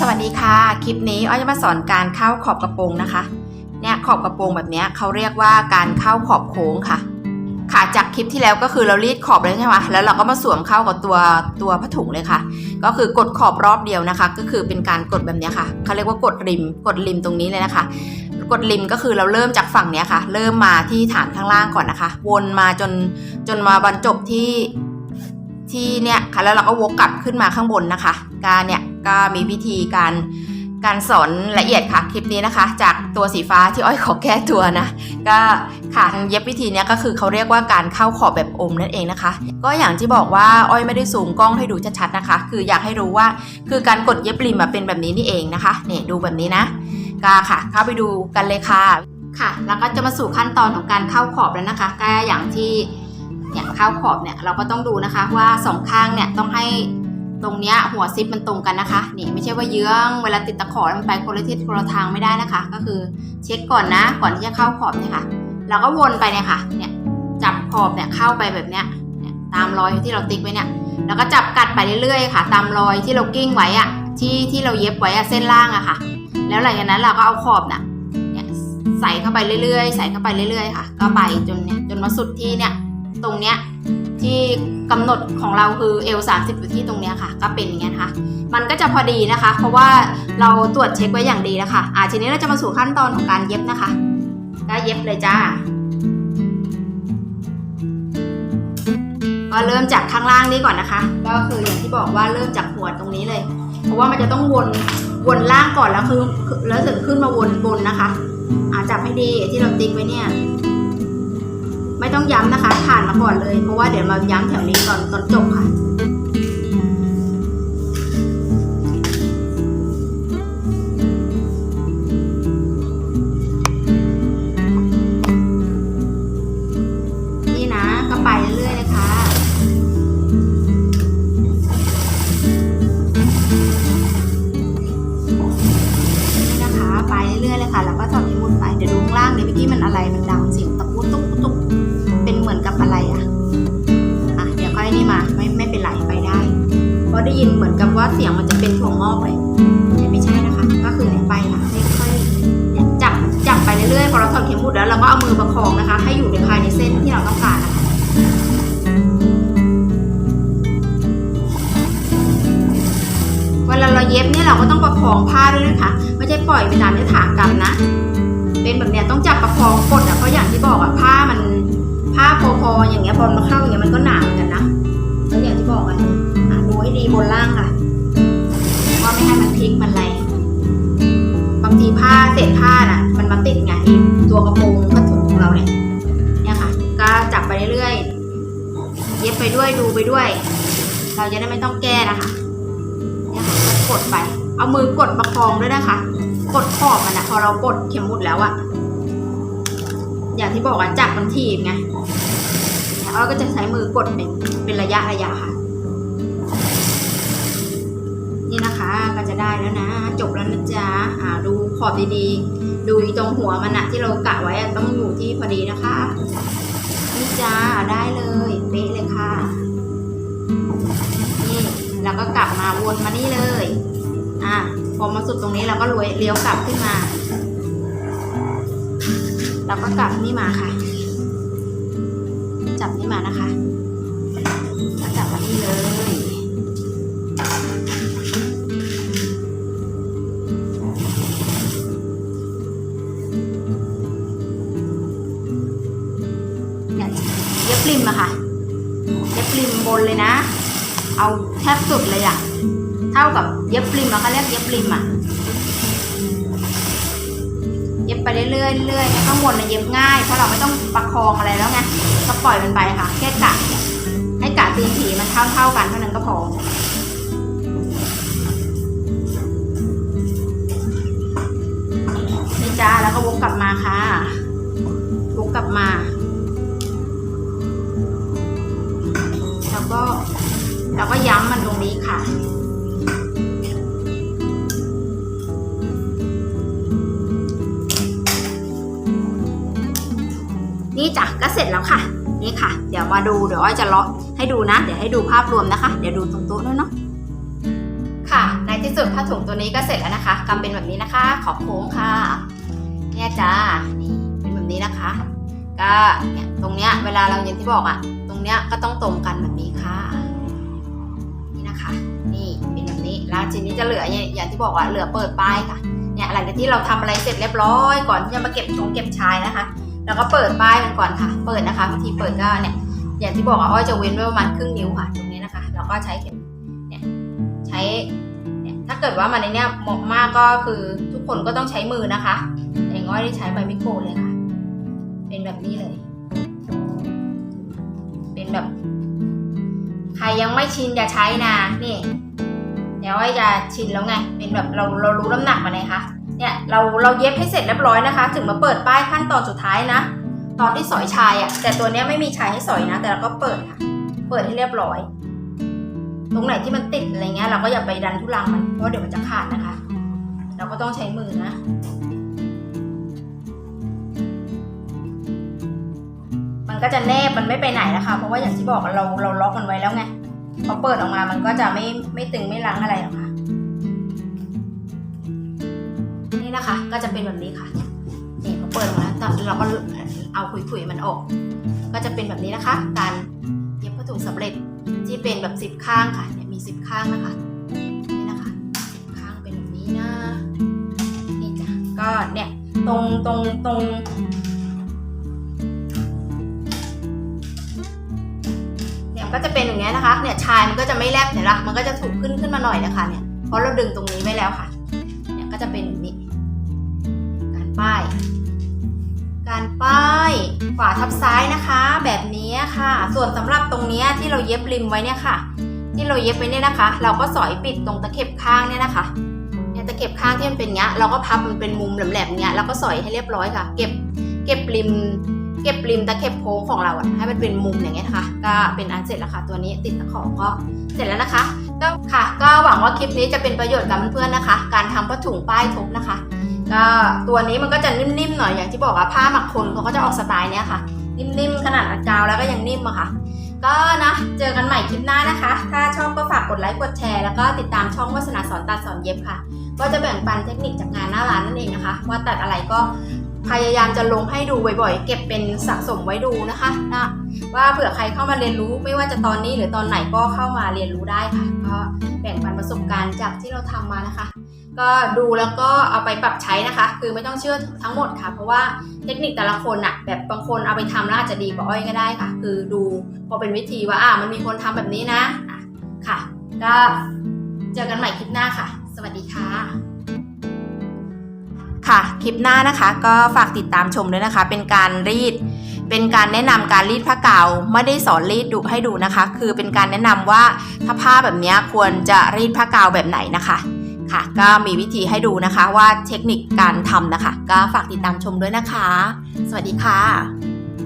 สวัสดีค่ะ คลิปนี้อ้อยจะมาสอนการเข้าขอบกระโปรงนะคะ เนี่ยขอบกระโปรงแบบนี้เขาเรียกว่าการเข้าขอบโค้งค่ะ ค่ะจากคลิปที่แล้วก็คือเรารีดขอบเลยใช่ไหมแล้วเราก็มาสวมเข้ากับตัวตัวผ้าถุงเลยค่ะ ก็คือกดขอบรอบเดียวนะคะ ก็คือเป็นการกดแบบนี้ค่ะเขาเรียกว่ากดริม กดริมตรงนี้เลยนะคะ กดริมก็คือเราเริ่มจากฝั่งนี้ค่ะ เริ่มมาที่ฐานข้างล่างก่อนนะคะ วนมาจนจนมาบรรจบที่ที่เนี่ยค่ะแล้วเราก็วกกลับขึ้นมาข้างบนนะคะ การเนี่ย ก็มีวิธีการการสอนละเอียดค่ะคลิปนี้นะคะ จากตัวสีฟ้าที่อ้อยขอแก้ตัวนะ ก็ค่ะเย็บวิธีเนี้ยก็คือเขาเรียกว่าการเข้าขอบแบบอมนั่นเองนะคะ ก็อย่างที่บอกว่าอ้อยไม่ได้ซูมกล้องให้ดูชัดๆนะคะ คืออยากให้รู้ว่าคือการกดเย็บริมมาเป็นแบบนี้นี่เองนะคะเนี่ยดูแบบนี้นะก็ค่ะ เข้าไปดูกันเลยค่ะค่ะ แล้วก็จะมาสู่ขั้นตอนของการเข้าขอบแล้วนะคะก็อย่างที่เนี่ยเข้าขอบเนี่ยเราก็ต้องดูนะคะว่าสองข้างเนี่ยต้องให้ ตรงเนี้ยหัวซิปมันตรงกันนะคะ นี่ไม่ใช่ว่าเยื้องเวลาติดตะขอมันไปคนละทิศคนละทางไม่ได้นะคะ ก็คือเช็คก่อนนะ ก่อนที่จะเข้าขอบเนี่ยค่ะ เราก็วนไปเนี่ยค่ะ เนี่ยจับขอบเนี่ยเข้าไปแบบเนี้ยตามรอยที่เราติ๊กไว้เนี่ย แล้วก็จับกัดไปเรื่อยๆค่ะ ตามรอยที่เรากิ้งไว้อะที่ที่เราเย็บไว้อะเส้นล่างอะค่ะ แล้วหลังจากนั้นเราก็เอาขอบน่ะเนี่ยใส่เข้าไปเรื่อยๆ ใส่เข้าไปเรื่อยๆ ค่ะ ก็ไปจนเนี่ยจนมาสุดที่เนี่ย ตรงเนี้ยที่กำหนดของเราคือเอล30อยู่ที่ตรงเนี้ยค่ะ ก็เป็นอย่างเงี้ยนะคะมันก็จะพอดีนะคะ เพราะว่าเราตรวจเช็คไว้อย่างดีแล้วค่ะอ่าทีนี้เราจะมาสู่ขั้นตอนของการเย็บนะคะก็เย็บเลยจ้าก็เริ่มจากข้างล่างนี้ก่อนนะคะ ก็คืออย่างที่บอกว่าเริ่มจากหัวตรงนี้เลย เพราะว่ามันจะต้องวนวนล่างก่อนแล้วคือแล้วถึงขึ้นมาวนบนนะคะอาจับให้ดีที่เราติ๊กไว้เนี่ย ไม่ต้องย้ำนะคะ ผ่านมาก่อนเลย เพราะว่าเดี๋ยวมาย้ำแถวนี้ตอนตอนจบค่ะนี่นะก็ไปเรื่อยๆเลยค่ะนี่นะคะไปเรื่อยเลยค่ะแล้วก็ถอดที่มุดไป เดี๋ยวดูข้างล่างเดี๋ยวเมื่อกี้มันอะไร มันดังเสียงตะกุกตุ๊กตุ๊ก มือนกับอะไรอะอะเดี๋ยวค่อยนี่มา ไม่ไม่เป็นไรไปได้เพราะได้ยินเหมือนกับว่าเสียงมันจะเป็นถั่วงอกเลยแต่ไม่ใช่นะคะ ก็คือเนี่ยไปค่ะค่อยๆเนี่ยจับจับไปเรื่อยๆพอเราถอดเข็มหมุดแล้วเราก็เอามือประคองนะคะ ให้อยู่ในภายในเส้นที่เราต้องการนะคะเวลาเราเย็บเนี่ยเราก็ต้องประคองผ้าด้วยนะคะ ไม่ใช่ปล่อยไปตามยถากรรมนะ เป็นแบบเนี้ยต้องจับประคองกดอะเพราะอย่างที่บอกอะผ้ามัน ออย่างเงี้ยพอมาเข้าอย่างเงี้ยมันก็หนาเหมือนกันนะแล้วอย่างที่บอกอะดูให้ดีบนล่างค่ะว่าไม่ให้มันพลิกมันอะไรบางทีผ้าเศษผ้าน่ะ มันมาติดไงตัวกระโปรงผ้าถุงของเราเนี่ยเนี่ยค่ะ ก็จับไปเรื่อยๆเย็บไปด้วยดูไปด้วย เราจะได้ไม่ต้องแก้นะคะเนี่ยค่ะกดไป เอามือกดประคองด้วยนะคะ กดขอบมันนะพอเรากดเข็มหมุดแล้วอะอย่างที่บอกอะจับมันทีบไง แล้วเราก็จะใช้มือกดเป็นเป็นระยะระยะค่ะ นี่นะคะก็จะได้แล้วนะ จบแล้วนะจ๊ะอ่าดูขอบดีๆ ดูตรงหัวมันอะที่เรากะไว้ต้องอยู่ที่พอดีนะคะนี่จ้าได้เลยเป๊ะเลยค่ะ นี่แล้วก็กลับมาวนมานี่เลยอะพอมาสุดตรงนี้เราก็ลวยเลี้ยวกลับขึ้นมา เราก็กลับนี่มาค่ะ จับนี่มานะคะแล้วจับมานี่เลยเนี่ยเย็บริมอะค่ะเย็บริมบนเลยนะ เอาแทบสุดเลยอะเท่ากับเย็บริมอะเขาเรียกเย็บริมอะ ย็บไปเรื่อยๆเรื่อยๆข้างบนน่ะเย็บง่ายเพราะเราไม่ต้องประคองอะไรแล้วไงก็ปล่อยมันไปค่ะแค่กะให้กะตีนผีมันเท่าเท่าๆกันเท่านั้นก็พอนี่จ้าแล้วก็วกกลับมาค่ะวกกลับมาแล้วก็แล้วก็ย้ำมันตรงนี้ค่ะ นี่จ้ะก็เสร็จแล้วค่ะ นี่ค่ะ เดี๋ยวมาดูเดี๋ยวอ้อยจะเลาะให้ดูนะ เดี๋ยวให้ดูภาพรวมนะคะ เดี๋ยวดูตรงโต๊ะด้วยเนาะค่ะ ในที่สุดผ้าถุงตัวนี้ก็เสร็จแล้วนะคะกำเป็นแบบนี้นะคะ ขอบโค้งค่ะ เนี่ยจ้านี่เป็นแบบนี้นะคะ ก็เนี่ยตรงเนี้ยเวลาเราอย่างที่บอกอะตรงเนี้ยก็ต้องตรงกันแบบนี้ค่ะ นี่นะคะ นี่เป็นแบบนี้แล้วทีนี้จะเหลือเนี่ยอย่างที่บอกว่าเหลือเปิดป้ายค่ะเนี่ยหลังจากที่เราทำอะไรเสร็จเรียบร้อยก่อนที่จะมาเก็บชงเก็บชายนะคะ แล้วก็เปิดป้ายมันก่อนค่ะ เปิดนะคะบางทีเปิดก็เนี่ยอย่างที่บอกอ้อยจะเว้นไว้ประมาณครึ่งนิ้วค่ะ ตรงนี้นะคะ แล้วก็ใช้เข็มเนี่ยใช้เนี่ยถ้าเกิดว่ามันในเนี้ยเหมาะมากก็คือทุกคนก็ต้องใช้มือนะคะแต่ง้อยได้ใช้ใบมิโครเลยค่ะ เป็นแบบนี้เลย เป็นแบบ ใครยังไม่ชินอย่าใช้นะนี่เดี๋ยวอ้อยจะชินแล้วไง เป็นแบบเราเรารู้น้ำหนักมาเลยค่ะ เนี่ยเราเราเย็บให้เสร็จเรียบร้อยนะคะ ถึงมาเปิดป้ายขั้นตอนสุดท้ายนะ ตอนที่สอยชายอะ่ะ แต่ตัวเนี้ยไม่มีชายให้สอยนะ แต่เราก็เปิดค่ะ เปิดให้เรียบร้อย ตรงไหนที่มันติดอะไรเงี้ยเราก็อย่าไปดันทุลังมันเพราะเดี๋ยวมันจะขาดนะคะ เราก็ต้องใช้มือนะมันก็จะแนบมันไม่ไปไหนนะคะ เพราะว่าอย่างที่บอกเราเราล็อกมันไว้แล้วไงพอเปิดออกมามันก็จะไม่ไม่ตึงไม่รั้งอะไรหรอกค่ะ นะคะ ก็จะเป็นแบบนี้ค่ะนี่พอเปิดออกมาแล้วเราก็เอาขุยๆมันออก ก็จะเป็นแบบนี้นะคะ การเย็บผ้าถุงสำเร็จที่เป็นแบบสิบข้างค่ะเนี่ยมีสิบข้างนะคะนี่นะคะสิบข้างเป็นแบบนี้นะนี่จ้ะก็เนี่ยตรงตรงตรงเนี่ยก็จะเป็นอย่างเงี้ยนะคะเนี่ยชายมันก็จะไม่แลบเห็นละมันก็จะถูกขึ้นขึ้นมาหน่อยนะคะเนี่ยเพราะเราดึงตรงนี้ไว้แล้วค่ะเนี่ยก็จะเป็นแบบนี้ ป้าย การป้ายขวาทับซ้ายนะคะ แบบนี้ค่ะ ส่วนสำหรับตรงนี้ที่เราเย็บริมไว้เนี่ยค่ะ ที่เราเย็บไว้เนี่ยนะคะ เราก็สอยปิดตรงตะเข็บข้างเนี่ยนะคะเนี่ยตะเข็บข้างที่มันเป็นเงี้ยเราก็พับมันเป็นมุมแหลมๆเงี้ยแล้วก็สอยให้เรียบร้อยค่ะ เก็บเก็บริมเก็บริมตะเข็บโค้งของเราอะให้มันเป็นมุมอย่างเงี้ยนะคะก็เป็นอันเสร็จแล้วค่ะ ตัวนี้ติดตะขอก็เสร็จแล้วนะคะก็ค่ะ ก็หวังว่าคลิปนี้จะเป็นประโยชน์กับเพื่อนๆนะคะ การทำผ้าถุงป้ายทุบนะคะ ก็ตัวนี้มันก็จะนิ่มๆหน่อยอย่างที่บอกว่าผ้าหมักคนเขาก็จะออกสไตล์เนี้ยค่ะ นิ่มๆขนาดอัดกาวแล้วก็ยังนิ่มอะค่ะ ก็นะเจอกันใหม่คลิปหน้านะคะ ถ้าชอบก็ฝากกดไลค์กดแชร์แล้วก็ติดตามช่องวัสนาสอนตัดสอนเย็บค่ะ ก็จะแบ่งปันเทคนิคจากงานหน้าร้านนั่นเองนะคะ ว่าตัดอะไรก็พยายามจะลงให้ดูบ่อยๆ เก็บเป็นสะสมไว้ดูนะคะนะว่าเผื่อใครเข้ามาเรียนรู้ไม่ว่าจะตอนนี้หรือตอนไหนก็เข้ามาเรียนรู้ได้ค่ะ ก็แบ่งปันประสบการณ์จากที่เราทำมานะคะ ก็ดูแล้วก็เอาไปปรับใช้นะคะ คือไม่ต้องเชื่อทั้งหมดค่ะ เพราะว่าเทคนิคแต่ละคนอะแบบบางคนเอาไปทำแล้วอาจจะดีกว่าอ้อยก็ได้ค่ะ คือดูพอเป็นวิธีว่าอ่ามันมีคนทำแบบนี้นะอะค่ะ ก็เจอกันใหม่คลิปหน้าค่ะ สวัสดีค่ะ ค่ะคลิปหน้านะคะ ก็ฝากติดตามชมด้วยนะคะ เป็นการรีด เป็นการแนะนำการรีดผ้าเก่าไม่ได้สอนรีดดูให้ดูนะคะ คือเป็นการแนะนำว่าถ้าผ้าแบบนี้ควรจะรีดผ้าเก่าแบบไหนนะคะ ค่ะ ก็มีวิธีให้ดูนะคะว่าเทคนิคการทำนะคะ ก็ฝากติดตามชมด้วยนะคะ สวัสดีค่ะ